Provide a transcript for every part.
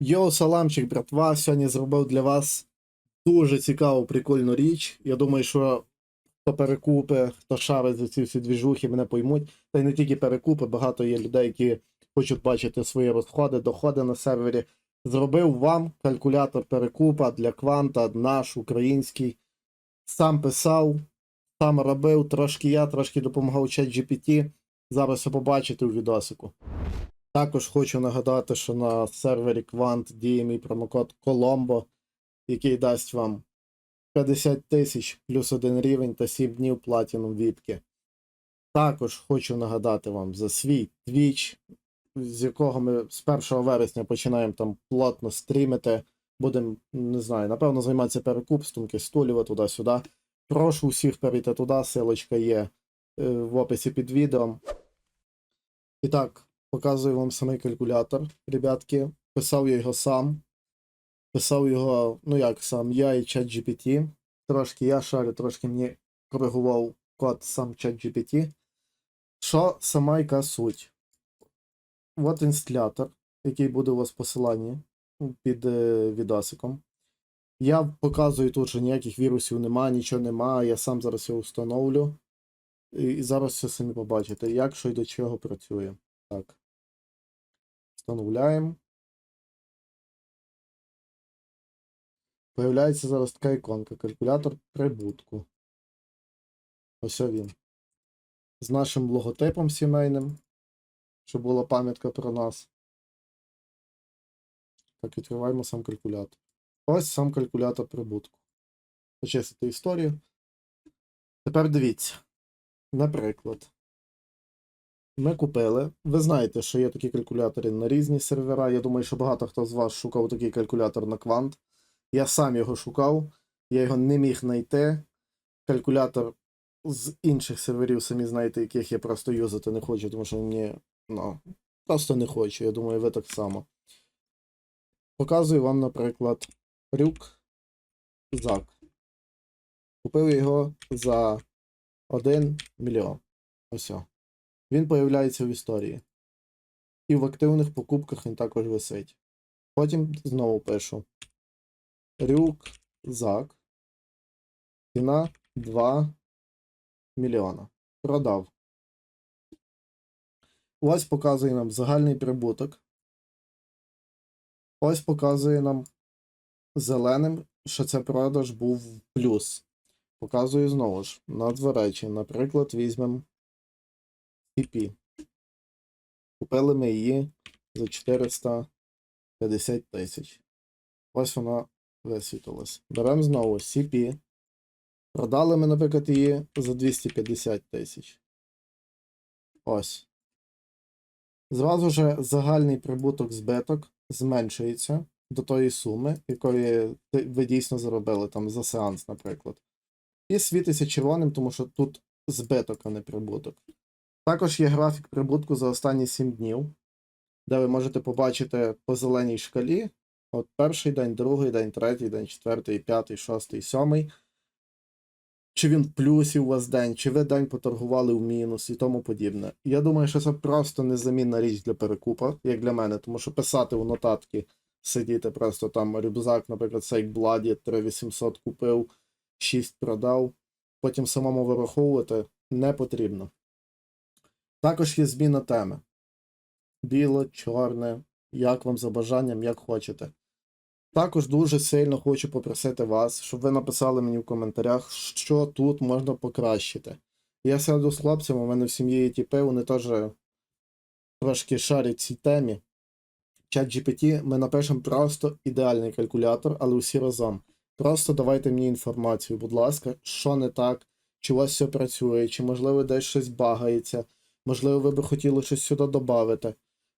Йоу, саламчик, братва. Сьогодні зробив для вас дуже цікаву, прикольну річ. Я думаю, що хто перекупи, хто шарить за ці всі двіжухи, мене поймуть. Та й не тільки перекупи, багато є людей, які хочуть бачити свої розходи, доходи на сервері. Зробив вам калькулятор перекупа для кванта, наш український. Сам писав, сам робив, трошки я, трошки допомагав чат GPT. Зараз все побачите у відосику. Також хочу нагадати, що на сервері Quant діє мій промокод Colombo, який дасть вам 50 тисяч плюс один рівень та 7 днів платіном віпки. Також хочу нагадати вам за свій Twitch, з якого ми з 1 вересня починаємо там плотно стрімити. Будемо, не знаю, напевно, займатися перекупством, стулів туди-сюди. Прошу усіх перейти туди, силочка є е, в описі під відео. І так, показую вам самий калькулятор, ребятки. Писав я його сам. Писав його, ну як сам, я і ChatGPT. Трошки я шарю, трошки мені коригував код сам ChatGPT. Що сама яка суть? От інсталятор, який буде у вас посиланні під е, відосиком. Я показую тут, що ніяких вірусів немає, нічого немає. Я сам зараз його встановлю. І зараз все самі побачите, як що і до чого працює. Так. Встановляємо. Появляється зараз така іконка. Калькулятор прибутку. Ось він. З нашим логотипом сімейним. Щоб була пам'ятка про нас. Так, відкриваємо сам калькулятор. Ось сам калькулятор прибутку. Почистити історію. Тепер дивіться. Наприклад. Ми купили. Ви знаєте, що є такі калькулятори на різні сервера. Я думаю, що багато хто з вас шукав такий калькулятор на квант. Я сам його шукав, я його не міг знайти. Калькулятор з інших серверів, самі знаєте, яких я просто юзати не хочу, тому що мені ну, просто не хочу. Я думаю, ви так само. Показую вам, наприклад, рюк зак. Купив його за 1 мільйон. Ось. Він появляється в історії. І в активних покупках він також висить. Потім знову пишу. Рюкзак. Ціна 2 мільйона. Продав. Ось показує нам загальний прибуток. Ось показує нам зеленим, що це продаж був в плюс. Показую знову ж на речі. Наприклад, візьмемо CP. Купили ми її за 450 тисяч. Ось вона висвітилась. Беремо знову CP. Продали ми, наприклад, її за 250 тисяч. Ось. Зразу же загальний прибуток збиток зменшується до тої суми, якої ви дійсно заробили там за сеанс, наприклад. І світиться червоним, тому що тут збиток, а не прибуток. Також є графік прибутку за останні 7 днів, де ви можете побачити по зеленій шкалі. От перший день, другий день, третій день, четвертий, п'ятий, шостий, сьомий. Чи він в плюсі у вас день, чи ви день поторгували в мінус і тому подібне. Я думаю, що це просто незамінна річ для перекупа, як для мене, тому що писати у нотатки, сидіти просто там рюкзак, наприклад, Сейк Бладі 3800 купив, 6 продав, потім самому вираховувати не потрібно. Також є зміна теми. Біло, чорне, як вам за бажанням, як хочете. Також дуже сильно хочу попросити вас, щоб ви написали мені в коментарях, що тут можна покращити. Я сяду з хлопцями, у мене в сім'ї є тіпи, вони теж трошки шарять цій темі. Чат GPT ми напишемо просто ідеальний калькулятор, але усі разом. Просто давайте мені інформацію, будь ласка, що не так, чи у вас все працює, чи можливо десь щось багається, можливо, ви би хотіли щось сюди додати.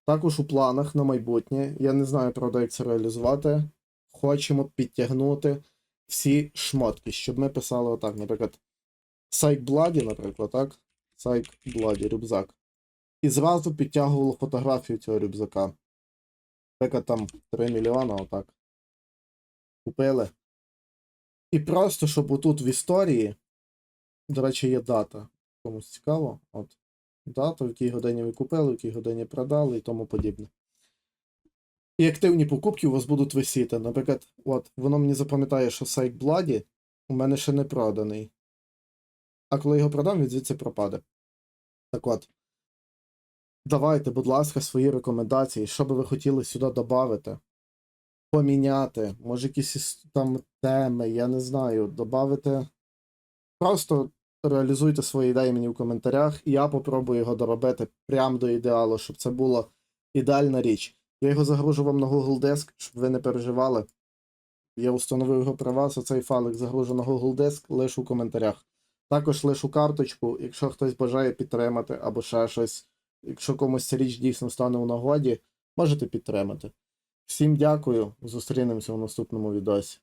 Також у планах на майбутнє, я не знаю, правда, як це реалізувати. Хочемо підтягнути всі шмотки, щоб ми писали отак, наприклад, Сайк Бладі, наприклад, так? Сайк Бладі, рюкзак. І зразу підтягувало фотографію цього рюкзака. Наприклад, там 3 мільйона, отак. Купили. І просто, щоб отут в історії, до речі, є дата. Комусь цікаво. От. Дата, в якій годині ви купили, в якій годині продали і тому подібне. І активні покупки у вас будуть висіти. Наприклад, от, воно мені запам'ятає, що сайт Бладі у мене ще не проданий. А коли його продам, він звідси пропаде. Так от. Давайте, будь ласка, свої рекомендації, що би ви хотіли сюди додати, поміняти, може якісь там теми, я не знаю, додати. Просто реалізуйте свої ідеї мені в коментарях, і я попробую його доробити прямо до ідеалу, щоб це була ідеальна річ. Я його загружу вам на Google Диск, щоб ви не переживали. Я встановив його при вас, а цей файлик загружу на Google Диск, лишу в коментарях. Також лишу карточку, якщо хтось бажає підтримати або ще щось. Якщо комусь ця річ дійсно стане у нагоді, можете підтримати. Всім дякую, зустрінемося у наступному відосі.